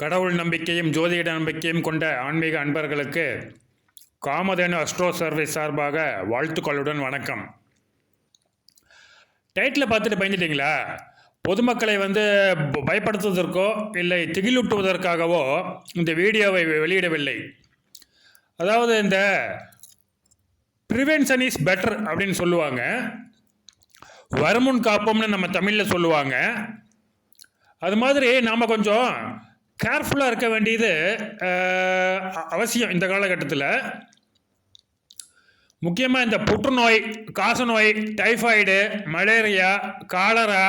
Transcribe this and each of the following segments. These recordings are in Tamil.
கடவுள் நம்பிக்கையும் ஜோதிட நம்பிக்கையும் கொண்ட ஆன்மீக அன்பர்களுக்கு காமதேனு அஸ்ட்ரோ சர்வீஸ் சார்பாக வாழ்த்துக்களுடன் வணக்கம். டைட்டில் பார்த்துட்டு பயந்துட்டீங்களா? பொதுமக்களை வந்து பயப்படுத்துவதற்கோ இல்லை திகிலூட்டுவதற்காகவோ இந்த வீடியோவை வெளியிடவில்லை. அதாவது இந்த ப்ரிவென்ஷன் இஸ் பெட்டர் அப்படின்னு சொல்லுவாங்க. வருமுன் காப்போம்னு நம்ம தமிழில் சொல்லுவாங்க. அது மாதிரி நாம் கொஞ்சம் கேர்ஃபுல்லாக இருக்க வேண்டியது அவசியம் இந்த காலகட்டத்தில். முக்கியமாக இந்த புற்றுநோய் காசநோய் டைஃபாய்டு மலேரியா காலரா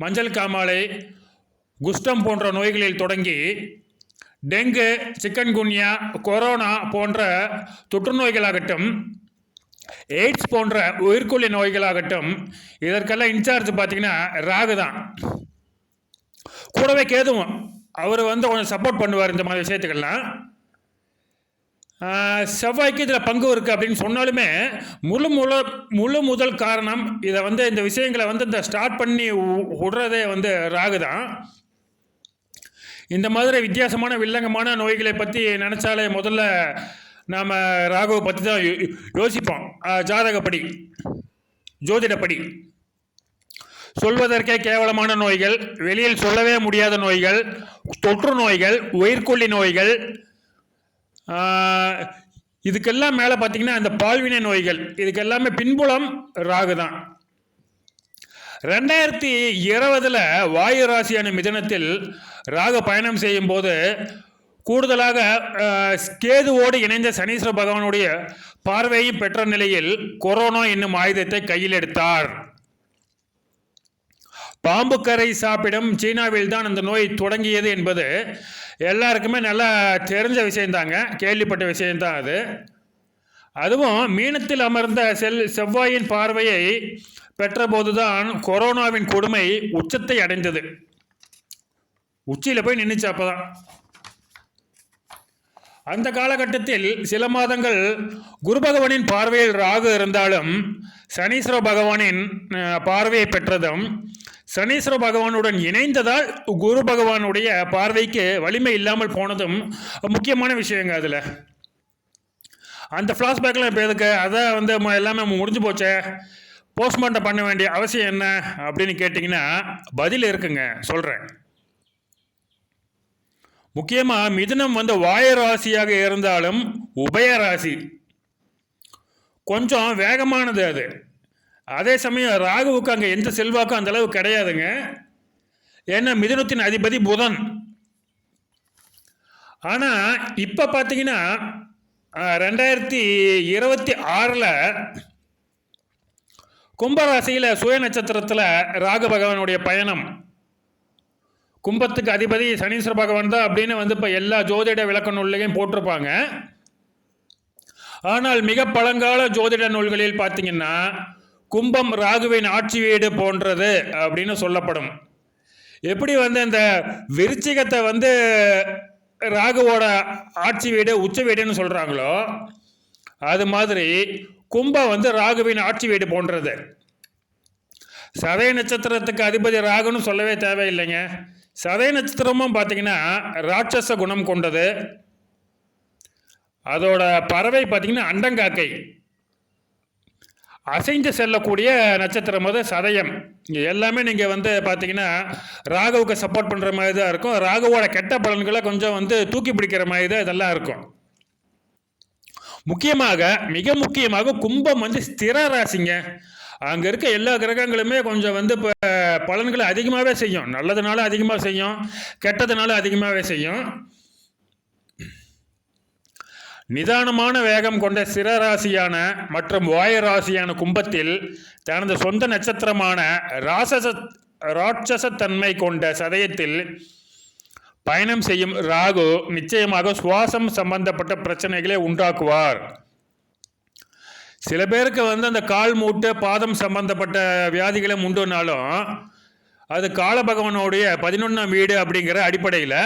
மஞ்சள் காமாலை குஷ்டம் போன்ற நோய்களில் தொடங்கி டெங்கு சிக்கன்குன்யா கொரோனா போன்ற தொற்று நோய்களாகட்டும் எய்ட்ஸ் போன்ற உயிர்கொல்லி நோய்களாகட்டும் இதற்கெல்லாம் இன்சார்ஜ் பார்த்தீங்கன்னா ராகு தான் கூடவே கேதுவும். அவர் வந்து கொஞ்சம் சப்போர்ட் பண்ணுவார் இந்த மாதிரி விஷயத்துக்கெல்லாம். செவ்வாய்க்கு இதில் பங்கு இருக்குது அப்படின்னு சொன்னாலுமே முழு முழு முழு முதல் காரணம் இதை வந்து இந்த விஷயங்களை வந்து இந்த ஸ்டார்ட் பண்ணி விடுறதே வந்து ராகு தான். இந்த மாதிரி வித்தியாசமான வில்லங்கமான நோய்களை பற்றி நினச்சாலே முதல்ல நாம் ராகுவை பற்றி தான் யோ- யோசிப்போம். ஜாதகப்படி ஜோதிடப்படி. சொல்வதற்கே கேவலமான நோய்கள் வெளியில் சொல்லவே முடியாத நோய்கள் தொற்று நோய்கள் உயிர்கொல்லி நோய்கள் இதுக்கெல்லாம் மேலே பார்த்தீங்கன்னா அந்த பால்வினை நோய்கள் இதுக்கெல்லாமே பின்புலம் ராகு தான். ரெண்டாயிரத்தி இருபதில் வாயு ராசியான மிதனத்தில் ராகு பயணம் செய்யும் போது கூடுதலாக கேதுவோடு இணைந்த சனீஸ்வர பகவானுடைய பார்வையும் பெற்ற நிலையில் கொரோனா என்னும் ஆயுதத்தை கையில் எடுத்தார். பாம்புக்கரை சாப்பிடும் சீனாவில் தான் அந்த நோய் தொடங்கியது என்பது எல்லாருக்குமே நல்லா தெரிஞ்ச விஷயந்தாங்க கேள்விப்பட்ட விஷயந்தான் அது. அதுவும் மீனத்தில் அமர்ந்த செல் செவ்வாயின் பார்வையை பெற்றபோதுதான் கொரோனாவின் கொடுமை உச்சத்தை அடைந்தது. உச்சியில் போய் நின்றுச்சு அப்போதான். அந்த காலகட்டத்தில் சில மாதங்கள் குரு பகவானின் பார்வையில் ராகு இருந்தாலும் சனீஸ்வர பகவானின் பார்வையை பெற்றதும் சனீஸ்வர பகவானுடன் இணைந்ததால் குரு பகவானுடைய பார்வைக்கு வலிமை இல்லாமல் போனதும் முக்கியமான விஷயங்க அதில். அந்த ஃப்ளாஷ்பேக்கில் இப்போ எதுக்கு? அதான் வந்து ம- எல்லாமே முடிஞ்சு போச்சே. போஸ்ட்மார்ட்டம் பண்ண வேண்டிய அவசியம் என்ன அப்படின்னு கேட்டிங்கன்னா பதில் இருக்குங்க. சொல்கிறேன் முக்கியமாக மிதுனம் வந்து வாய ராசியாக இருந்தாலும் உபய ராசி. கொஞ்சம் வேகமானது அது. அதே சமயம் ராகுவுக்கு அங்கே எந்த செல்வாக்கும் அந்த அளவு கிடையாதுங்க. ஏன்னா மிதுனத்தின் அதிபதி புதன். ஆனால் இப்போ பார்த்தீங்கன்னா ரெண்டாயிரத்தி இருபத்தி ஆறில் கும்பராசியில் சுய நட்சத்திரத்தில் ராகு பகவானுடைய பயணம். கும்பத்துக்கு அதிபதி சனீஸ்வர பகவான் தான் அப்படின்னு வந்து இப்போ எல்லா ஜோதிட விளக்க நூல்லையும் போட்டிருப்பாங்க. ஆனால் மிக பழங்கால ஜோதிட நூல்களில் பார்த்தீங்கன்னா கும்பம் ராகுவின் ஆட்சி வீடு போன்றது அப்படின்னு சொல்லப்படும். எப்படி வந்து இந்த விருச்சிகத்தை வந்து ராகுவோட ஆட்சி வீடு உச்ச வீடுன்னு சொல்கிறாங்களோ அது மாதிரி கும்பம் வந்து ராகுவின் ஆட்சி வீடு போன்றது. சதய நட்சத்திரத்துக்கு அதிபதி ராகுன்னு சொல்லவே தேவையில்லைங்க. சதய நட்சத்திரமும் பார்த்தீங்கன்னா ராட்சச குணம் கொண்டது. அதோட பறவை பார்த்தீங்கன்னா அண்டங்காக்கை. அசைந்து செல்லக்கூடிய நட்சத்திரம் வந்து சதயம். இங்கே எல்லாமே நீங்கள் வந்து பார்த்தீங்கன்னா ராகுவுக்கு சப்போர்ட் பண்ணுற மாதிரி தான் இருக்கும். ராகுவோட கெட்ட பலன்களை கொஞ்சம் வந்து தூக்கி பிடிக்கிற மாதிரி தான் இதெல்லாம் இருக்கும். முக்கியமாக மிக முக்கியமாக கும்பம் வந்து ஸ்திர ராசிங்க. அங்கே இருக்க எல்லா கிரகங்களுமே கொஞ்சம் வந்து இப்போ பலன்களை அதிகமாகவே செய்யும். நல்லதுனால அதிகமாக செய்யும். கெட்டதுனால அதிகமாகவே செய்யும். நிதானமான வேகம் கொண்ட சிரராசியான மற்றும் வாய ராசியான கும்பத்தில் தனது சொந்த நட்சத்திரமான ராசச ராட்சசத்தன்மை கொண்ட சதயத்தில் பயணம் செய்யும் ராகு நிச்சயமாக சுவாசம் சம்பந்தப்பட்ட பிரச்சனைகளை உண்டாக்குவார். சில பேருக்கு வந்து அந்த கால் மூட்டு பாதம் சம்பந்தப்பட்ட வியாதிகளை உண்டுனாலும் அது கால பகவானுடைய பதினொன்றாம் வீடு அப்படிங்கிற அடிப்படையில்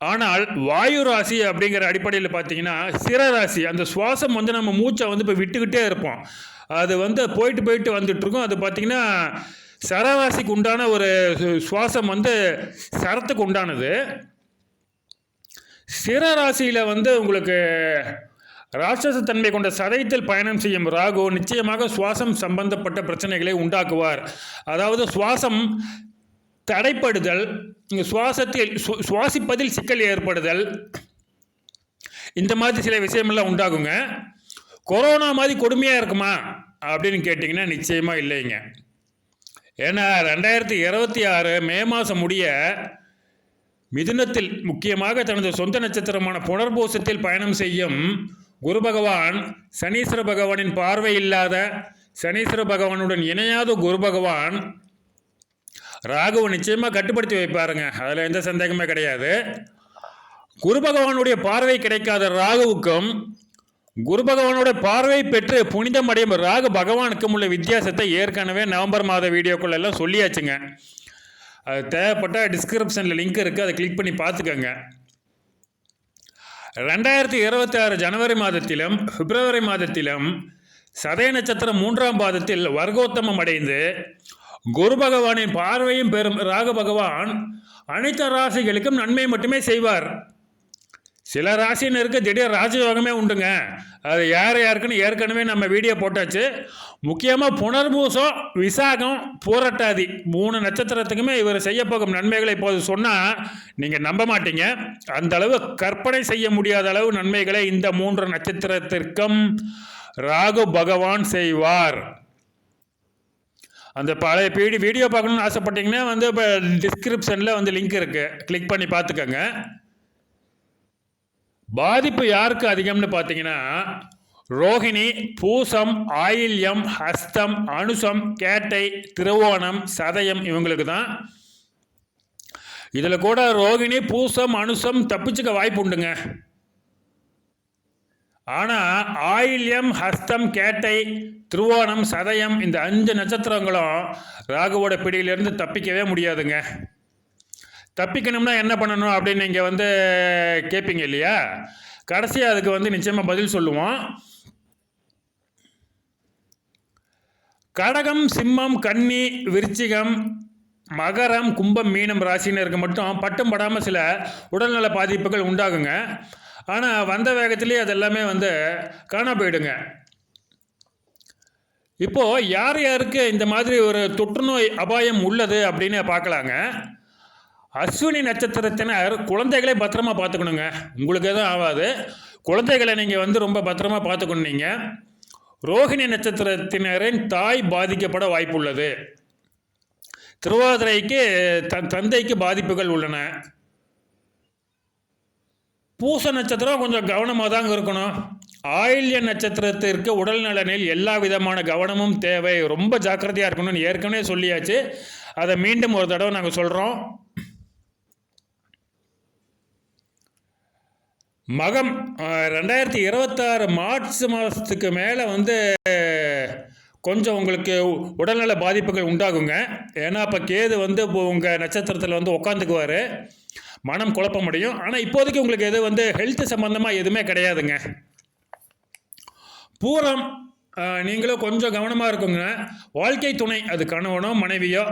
ஆனால் வாயு ராசி அப்படிங்கிற அடிப்படையில் பார்த்தீங்கன்னா சிரராசி அந்த சுவாசம் வந்து நம்ம மூச்சை வந்து இப்போ விட்டுக்கிட்டே இருப்போம். அது வந்து போயிட்டு போயிட்டு வந்துட்டுருக்கும் அது பார்த்தீங்கன்னா சரராசிக்கு உண்டான ஒரு சுவாசம் வந்து சரத்துக்கு உண்டானது. சிற ராசியில் வந்து உங்களுக்கு ராட்சச தன்மை கொண்ட சதயத்தில் பயணம் செய்யும் ராகு நிச்சயமாக சுவாசம் சம்பந்தப்பட்ட பிரச்சனைகளை உண்டாக்குவார். அதாவது சுவாசம் தடைப்படுதல் சுவாசத்தில் சு- சுவாசிப்பதில் சிக்கல் ஏற்படுதல். இந்த மாதிரி சில விஷயமெல்லாம் உண்டாகுங்க. கொரோனா மாதிரி கொடுமையாக இருக்குமா? அப்படின்னு கேட்டிங்கன்னா நிச்சயமாக இல்லைங்க. ஏன்னா ரெண்டாயிரத்தி இருபத்தி ஆறு மே மாதம் முடிய மிதுனத்தில் முக்கியமாக தனது சொந்த நட்சத்திரமான புனர்பூசத்தில் பயணம் செய்யும் குரு பகவான் சனீஸ்வர பகவானின் பார்வை இல்லாத சனீஸ்வர பகவானுடன் இணையாத குரு பகவான் ராகுவை நிச்சயமாக கட்டுப்படுத்தி வைப்பாருங்க. அதில் எந்த சந்தேகமே கிடையாது. குரு பகவானுடைய பார்வை கிடைக்காத ராகுவுக்கும் குரு பகவானோட பார்வை பெற்று புனிதம் அடையும் ராகு பகவானுக்கும் உள்ள வித்தியாசத்தை ஏற்கனவே நவம்பர் மாத வீடியோக்குள்ள எல்லாம் சொல்லியாச்சுங்க. அது தேவைப்பட்ட டிஸ்கிரிப்ஷனில் லிங்க் இருக்குது அதை கிளிக் பண்ணி பார்த்துக்கோங்க. ரெண்டாயிரத்தி இருபத்தி ஆறு ஜனவரி மாதத்திலும் பிப்ரவரி மாதத்திலும் சதய நட்சத்திரம் மூன்றாம் பாதத்தில் வர்க்கோத்தமம் அடைந்து குரு பகவானின் பார்வையும் பெறும் ராகு பகவான் அனைத்து ராசிகளுக்கும் நன்மை மட்டுமே செய்வார். சில ராசினருக்கு திடீர் ராஜயோகமே உண்டுங்க. அது யார் யாருக்குன்னு ஏற்கனவே நம்ம வீடியோ போட்டாச்சு. முக்கியமாக புனர்பூசம் விசாகம் பூரட்டாதி மூணு நட்சத்திரத்துக்குமே இவர் செய்யப்போகும் நன்மைகளை இப்போது சொன்னால் நீங்கள் நம்ப மாட்டீங்க. அந்த அளவு கற்பனை செய்ய முடியாத அளவு நன்மைகளை இந்த மூன்று நட்சத்திரத்திற்கும் ராகு பகவான் செய்வார். அந்த பழைய பீடி வீடியோ பார்க்கணும்னு ஆசைப்பட்டீங்கன்னா வந்து இப்போ டிஸ்கிரிப்ஷனில் வந்து லிங்க் இருக்குது கிளிக் பண்ணி பார்த்துக்கோங்க. பாதிப்பு யாருக்கு அதிகம்னு பார்த்தீங்கன்னா ரோகிணி பூசம் ஆயில்யம் ஹஸ்தம் அனுசம் கேட்டை திருவோணம் சதயம் இவங்களுக்கு தான். இதில் கூட ரோகிணி பூசம் அனுசம் தப்பிச்சுக்க வாய்ப்பு உண்டுங்க. ஆனால் ஆயில்யம் ஹஸ்தம் கேட்டை திருவோணம் சதயம் இந்த அஞ்சு நட்சத்திரங்களும் ராகுவோட பிடியிலிருந்து தப்பிக்கவே முடியாதுங்க. தப்பிக்கணும்னா என்ன பண்ணணும் அப்படின்னு நீங்கள் வந்து கேட்பீங்க இல்லையா? கடைசியாக அதுக்கு வந்து நிச்சயமாக பதில் சொல்லுவோம். கடகம் சிம்மம் கன்னி விருச்சிகம் மகரம் கும்பம் மீனம் ராசினருக்கு மட்டும் பட்டும் படாமல் சில உடல்நல பாதிப்புகள் உண்டாகுங்க. ஆனால் வந்த வேகத்திலேயே அதெல்லாமே வந்து காணா போயிடுங்க. இப்போது யார் யாருக்கு இந்த மாதிரி ஒரு தொற்றுநோய் அபாயம் உள்ளது அப்படின்னு பார்க்கலாங்க. அஸ்வினி நட்சத்திரத்தினர் குழந்தைகளை பத்திரமா பார்த்துக்கணுங்க. உங்களுக்கு எதுவும் ஆகாது குழந்தைகளை நீங்கள் வந்து ரொம்ப பத்திரமா பார்த்துக்கணுங்க ரோஹிணி ரோகிணி நட்சத்திரத்தினரின் தாய் பாதிக்கப்பட வாய்ப்புள்ளது. திருவாதிரைக்கு தன் தந்தைக்கு பாதிப்புகள் உள்ளன. பூச நட்சத்திரம் கொஞ்சம் கவனமாக தாங்க இருக்கணும். ஆயில்ய நட்சத்திரத்திற்கு உடல் நலனில் எல்லா விதமான கவனமும் தேவை. ரொம்ப ஜாக்கிரதையாக இருக்கணும்னு ஏற்கனவே சொல்லியாச்சு. அதை மீண்டும் ஒரு தடவை நாங்கள் சொல்கிறோம் மகம் ரெண்டாயிரத்தி இருபத்தாறு மார்ச் மாதத்துக்கு மேலே வந்து கொஞ்சம் உங்களுக்கு உடல்நல பாதிப்புகள் உண்டாகுங்க. ஏன்னா அப்போ கேது வந்து உங்கள் நட்சத்திரத்தில் வந்து உட்காந்துக்குவார் மனம் குழப்பமடையும். ஆனால் இப்போதைக்கு உங்களுக்கு எது வந்து ஹெல்த் சம்மந்தமாக எதுவுமே கிடையாதுங்க. பூரம் நீங்களும் கொஞ்சம் கவனமாக இருக்குங்க. வாழ்க்கை துணை அது கணவனோ மனைவியோ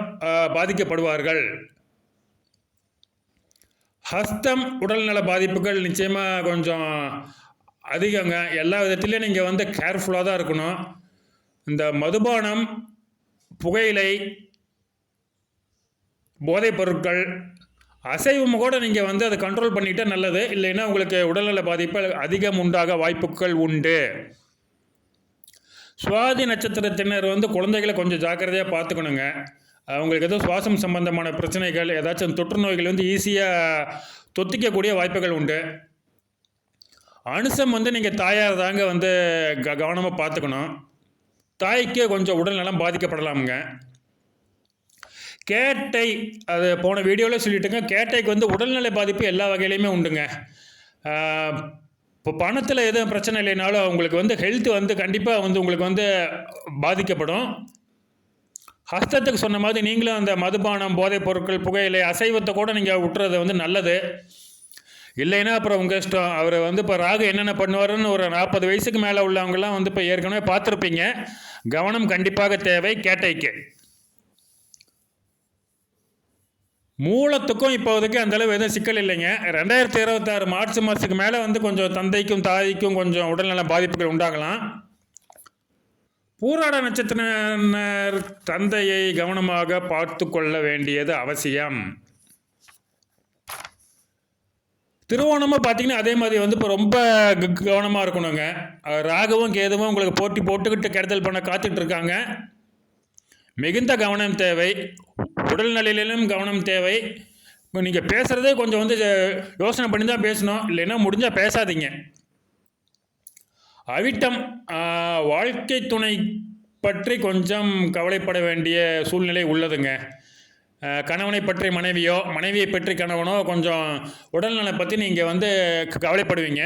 பாதிக்கப்படுவார்கள். ஹஸ்தம் உடல்நல பாதிப்புகள் நிச்சயமாக கொஞ்சம் அதிகங்க. எல்லா விதத்துலேயும் நீங்கள் வந்து கேர்ஃபுல்லாக தான் இருக்கணும். இந்த மதுபானம் புகையிலை போதைப் பொருட்கள் அசைவம் கூட நீங்கள் வந்து அதை கண்ட்ரோல் பண்ணிட்டா நல்லது. இல்லைன்னா உங்களுக்கு உடல்நல பாதிப்பு அதிகம் உண்டாக வாய்ப்புகள் உண்டு. சுவாதி நட்சத்திரத்தினர் வந்து குழந்தைகளை கொஞ்சம் ஜாக்கிரதையாக பார்த்துக்கணுங்க. அவங்களுக்கு எதுவும் சுவாசம் சம்பந்தமான பிரச்சனைகள் ஏதாச்சும் தொற்று நோய்கள் வந்து ஈஸியாக தொத்திக்கக்கூடிய வாய்ப்புகள் உண்டு. அனுசம் வந்து நீங்கள் தாயார் தாங்க வந்து க கவனமாக பார்த்துக்கணும். தாய்க்கு கொஞ்சம் உடல்நலம் பாதிக்கப்படலாமுங்க. கேட்டை அது போன வீடியோவில் சொல்லிட்டுங்க கேட்டைக்கு வந்து உடல்நிலை பாதிப்பு எல்லா வகையிலையுமே உண்டுங்க. இப்போ பணத்தில் எதுவும் பிரச்சனை இல்லைனாலும் உங்களுக்கு வந்து ஹெல்த் வந்து கண்டிப்பாக வந்து உங்களுக்கு வந்து பாதிக்கப்படும். ஹஸ்தத்துக்கு சொன்ன மாதிரி நீங்களும் அந்த மதுபானம் போதைப் பொருட்கள் புகையிலை அசைவத்தை கூட நீங்கள் விட்டுறது வந்து நல்லது. இல்லைன்னா அப்புறம் உங்கள் இஷ்டம். அவர் வந்து இப்போ ராகு என்னென்ன பண்ணுவாருன்னு ஒரு நாற்பது வயசுக்கு மேலே உள்ளவங்கலாம் வந்து இப்போ ஏற்கனவே பார்த்துருப்பீங்க. கவனம் கண்டிப்பாக தேவை கேட்டைக்கு. மூலத்துக்கும் இப்போதைக்கு அந்தளவு எதுவும் சிக்கல் இல்லைங்க. ரெண்டாயிரத்தி இருபத்தாறு மார்ச் மாதத்துக்கு மேலே வந்து கொஞ்சம் தந்தைக்கும் தாய்க்கும் கொஞ்சம் உடல்நல பாதிப்புகள் உண்டாகலாம். பூராட நட்சத்திரனர் தந்தையை கவனமாக பார்த்து கொள்ள வேண்டியது அவசியம். திருவோணமும் பார்த்தீங்கன்னா அதே மாதிரி வந்து இப்போ ரொம்ப கவனமாக இருக்கணுங்க. ராகவும் கேதுவும் உங்களுக்கு போட்டி போட்டுக்கிட்டு கெடுதல் பண்ண காத்துட்டு இருக்காங்க. மிகுந்த கவனம் தேவை. உடல்நலையிலும் கவனம் தேவை. இப்போ நீங்கள் பேசுகிறதே கொஞ்சம் வந்து யோசனை பண்ணி தான் பேசணும். இல்லைன்னா முடிஞ்சால் பேசாதீங்க. அவிட்டம் வாழ்க்கை துணை பற்றி கொஞ்சம் கவலைப்பட வேண்டிய சூழ்நிலை உள்ளதுங்க. கணவனை பற்றி மனைவியோ மனைவியை பற்றி கணவனோ கொஞ்சம் உடல்நலை பற்றி நீங்கள் வந்து கவலைப்படுவீங்க.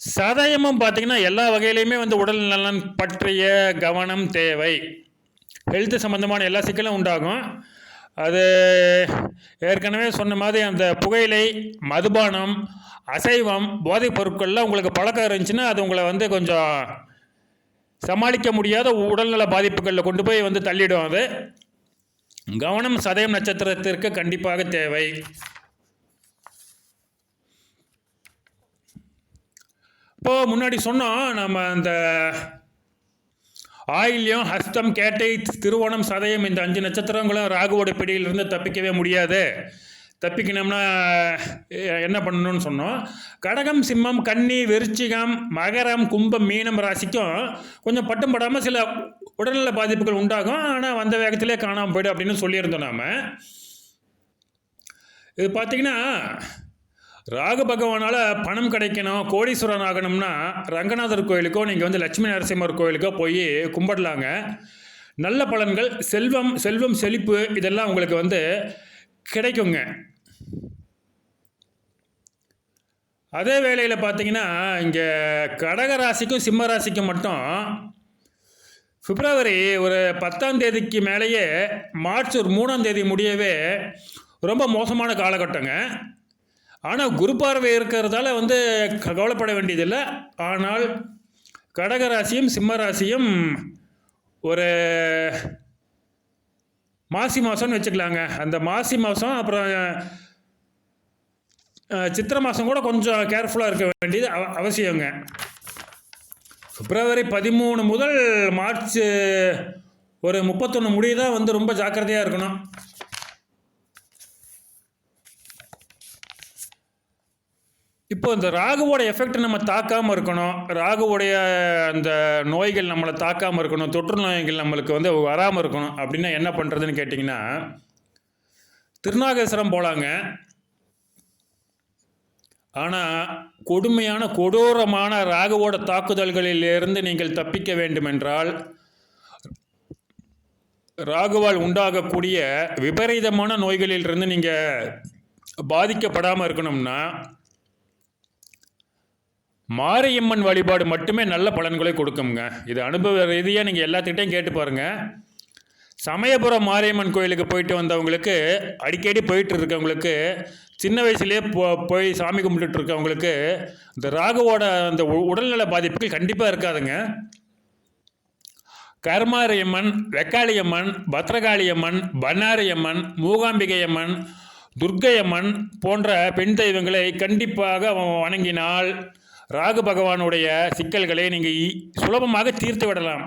சதயமும் பார்த்தீங்கன்னா எல்லா வகையிலையுமே வந்து உடல்நலன் பற்றிய கவனம் தேவை. ஹெல்த் சம்மந்தமான எல்லா சிக்கலும் உண்டாகும். அது ஏற்கனவே சொன்ன மாதிரி அந்த புகையிலை மதுபானம் அசைவம் போதைப் பொருட்கள்லாம் உங்களுக்கு பழக்கம் இருந்துச்சுன்னா அது உங்களை வந்து கொஞ்சம் சமாளிக்க முடியாத உடல்நல பாதிப்புகளில் கொண்டு போய் வந்து தள்ளிடும் அது. கவனம் சதயம் நட்சத்திரத்திற்கு கண்டிப்பாக தேவை. இப்போது முன்னாடி சொன்னோம் நம்ம அந்த ஆயில்யம் ஹஸ்தம் கேட்டை திருவோணம் சதயம் இந்த அஞ்சு நட்சத்திரங்களும் ராகுவோட பிடியிலிருந்து தப்பிக்கவே முடியாது. தப்பிக்கணும்னா என்ன பண்ணணும்னு சொன்னோம். கடகம் சிம்மம் கன்னி விருச்சிகம் மகரம் கும்பம் மீனம் ராசிக்கும் கொஞ்சம் பட்டும் படாமல் சில உடல்நல பாதிப்புகள் உண்டாகும். ஆனால் வந்த வேகத்திலே காணாமல் போயிடும் அப்படின்னு சொல்லியிருந்தோம் நாம். இது பார்த்தீங்கன்னா ராகு பகவானால் பணம் கிடைக்கணும் கோடீஸ்வரன் ஆகணும்னா ரங்கநாதர் கோயிலுக்கோ நீங்கள் வந்து லட்சுமி நரசிம்மர் கோயிலுக்கோ போய் கும்பிடலாங்க. நல்ல பலன்கள் செல்வம் செல்வம் செழிப்பு இதெல்லாம் உங்களுக்கு வந்து கிடைக்குங்க. அதே வேளையில் பார்த்தீங்கன்னா இங்கே கடக ராசிக்கும் சிம்ம ராசிக்கும் மட்டும் பிப்ரவரி ஒரு பத்தாம் தேதிக்கு மேலேயே மார்ச் ஒரு மூணாம் தேதி முடியவே ரொம்ப மோசமான காலகட்டங்க. ஆனால் குரு பார்வை இருக்கிறதால வந்து க- கவலைப்பட வேண்டியதில்லை. ஆனால் கடக ராசியும் சிம்ம ராசியும் ஒரு மாசி மாதம்னு வச்சுக்கலாங்க. அந்த மாசி மாதம் அப்புறம் சித்திரை மாதம் கூட கொஞ்சம் கேர்ஃபுல்லாக இருக்க வேண்டியது அவ- அவசியங்க. பிப்ரவரி பதிமூணு முதல் மார்ச் ஒரு முப்பத்தொன்று முடியுதான் வந்து ரொம்ப ஜாக்கிரதையாக இருக்கணும். இப்போ இந்த ராகுவோட எஃபெக்ட் நம்ம தாக்காமல் இருக்கணும். ராகுவோடைய அந்த நோய்கள் நம்மளை தாக்காமல் இருக்கணும். தொற்று நோய்கள் நம்மளுக்கு வந்து வராமல் இருக்கணும். அப்படின்னா என்ன பண்ணுறதுன்னு கேட்டிங்கன்னா திருநாகேஸ்வரம் போகலாங்க ஆனால் கொடுமையான கொடூரமான ராகுவோட தாக்குதல்களிலிருந்து நீங்கள் தப்பிக்க வேண்டுமென்றால் ராகுவால் உண்டாகக்கூடிய விபரீதமான நோய்களிலிருந்து நீங்கள் பாதிக்கப்படாமல் இருக்கணும்னா மாரியம்மன் வழிபாடு மட்டுமே நல்ல பலன்களை கொடுக்குங்க இது அனுபவ ரீதியாக நீங்கள் எல்லாத்துக்கிட்டையும் கேட்டு பாருங்கள் சமயபுரம் மாரியம்மன் கோயிலுக்கு போயிட்டு வந்தவங்களுக்கு அடிக்கடி போயிட்டு இருக்கவங்களுக்கு சின்ன வயசுலேயே போ போய் சாமி கும்பிட்டுட்டு இருக்கவங்களுக்கு இந்த ராகுவோட அந்த உ- உடல்நல பாதிப்புகள் கண்டிப்பாக இருக்காதுங்க. கர்மாரியம்மன் வெக்காளியம்மன் பத்ரகாளியம்மன் பண்ணாரியம்மன் மூகாம்பிகையம்மன் துர்க்கையம்மன் போன்ற பெண் தெய்வங்களை கண்டிப்பாக வணங்கினால் ராகு பகவானுடைய சிக்கல்களை நீங்கள் சுலபமாக தீர்த்து விடலாம்.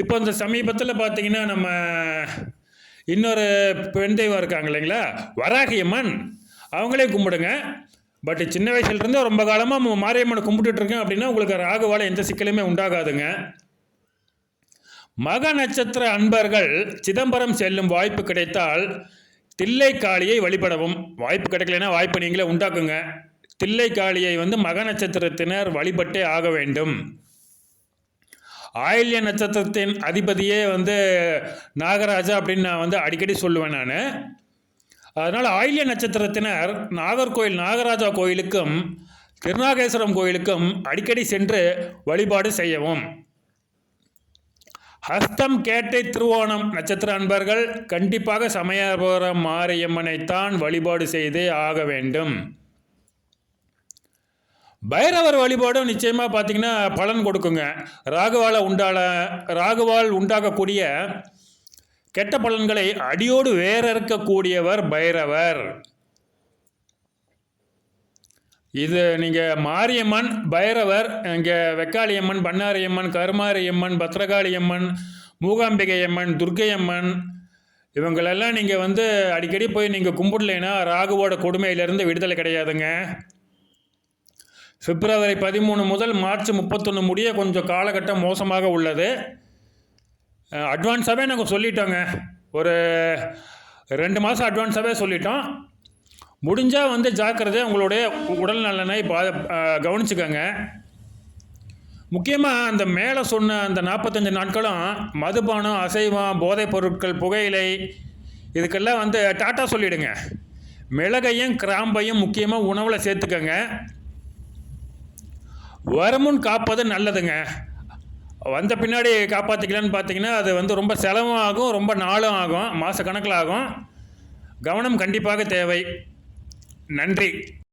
இப்போ இந்த சமீபத்தில் பார்த்தீங்கன்னா நம்ம இன்னொரு பெண் தெய்வம் இருக்காங்க இல்லைங்களா? வராகியம்மன் அவங்களே கும்பிடுங்க. பட் சின்ன வயசுலேருந்து ரொம்ப காலமாக மாரியம்மனை கும்பிட்டுட்ருக்கேன் அப்படின்னா உங்களுக்கு ராகுவால் எந்த சிக்கலுமே உண்டாகாதுங்க. மக நட்சத்திர அன்பர்கள் சிதம்பரம் செல்லும் வாய்ப்பு கிடைத்தால் தில்லை காளியை வழிபடவும். வாய்ப்பு கிடைக்கலன்னா வாய்ப்பு நீங்களே உண்டாக்குங்க. தில்லைக்காளியை வந்து மக நட்சத்திரத்தினர் வழிபட்டே ஆக வேண்டும். ஆயில்ய நட்சத்திரத்தின் அதிபதியே வந்து நாகராஜா அப்படின்னு நான் வந்து அடிக்கடி சொல்லுவேன் நான். அதனால் ஆயில்ய நட்சத்திரத்தினர் நாகர்கோயில் நாகராஜா கோயிலுக்கும் திருநாகேஸ்வரம் கோயிலுக்கும் அடிக்கடி சென்று வழிபாடு செய்யவும். ஹஸ்தம் கேட்டை திருவோணம் நட்சத்திர அன்பர்கள் கண்டிப்பாக சமயபுரம் மாரியம்மனைத்தான் வழிபாடு செய்தே ஆக வேண்டும். பைரவர் வழிபாடும் நிச்சயமாக பார்த்தீங்கன்னா பலன் கொடுக்குங்க. ராகுவால் உண்டால ராகுவால் உண்டாகக்கூடிய கெட்ட பலன்களை அடியோடு வேறறுக்கக்கூடியவர் பைரவர். இது நீங்கள் மாரியம்மன் பைரவர் இங்கே வெக்காளியம்மன் பண்ணாரியம்மன் கருமாரியம்மன் பத்ரகாளியம்மன் மூகாம்பிகை அம்மன் துர்க்கையம்மன் இவங்களெல்லாம் நீங்கள் வந்து அடிக்கடி போய் நீங்கள் கும்பிடலைன்னா ராகுவோட கொடுமையிலேருந்து விடுதலை கிடையாதுங்க. பிப்ரவரி பதிமூணு முதல் மார்ச் முப்பத்தொன்று முடிய கொஞ்சம் காலகட்டம் மோசமாக உள்ளது. அட்வான்ஸாகவே நாங்கள் சொல்லிட்டோங்க. ஒரு ரெண்டு மாதம் அட்வான்ஸாகவே சொல்லிட்டோம். முடிஞ்சால் வந்து ஜாக்கிரதை உங்களுடைய உடல் நலனை பா கவனிச்சுக்கோங்க. முக்கியமாக அந்த மேலே சொன்ன அந்த நாற்பத்தஞ்சு நாட்களும் மதுபானம் அசைவம் போதைப் பொருட்கள் புகையிலை இதுக்கெல்லாம் வந்து டாட்டா சொல்லிவிடுங்க மிளகையும் கிராம்பையும் முக்கியமாக உணவில் சேர்த்துக்கங்க. வரமுன் காப்பது நல்லதுங்க. வந்த பின்னாடி காப்பாற்றிக்கலான்னு பார்த்தீங்கன்னா அது வந்து ரொம்ப செலவும் ஆகும் ரொம்ப நாளும் ஆகும் மாத கணக்கில் ஆகும். கவனம் கண்டிப்பாக தேவை. நன்றி.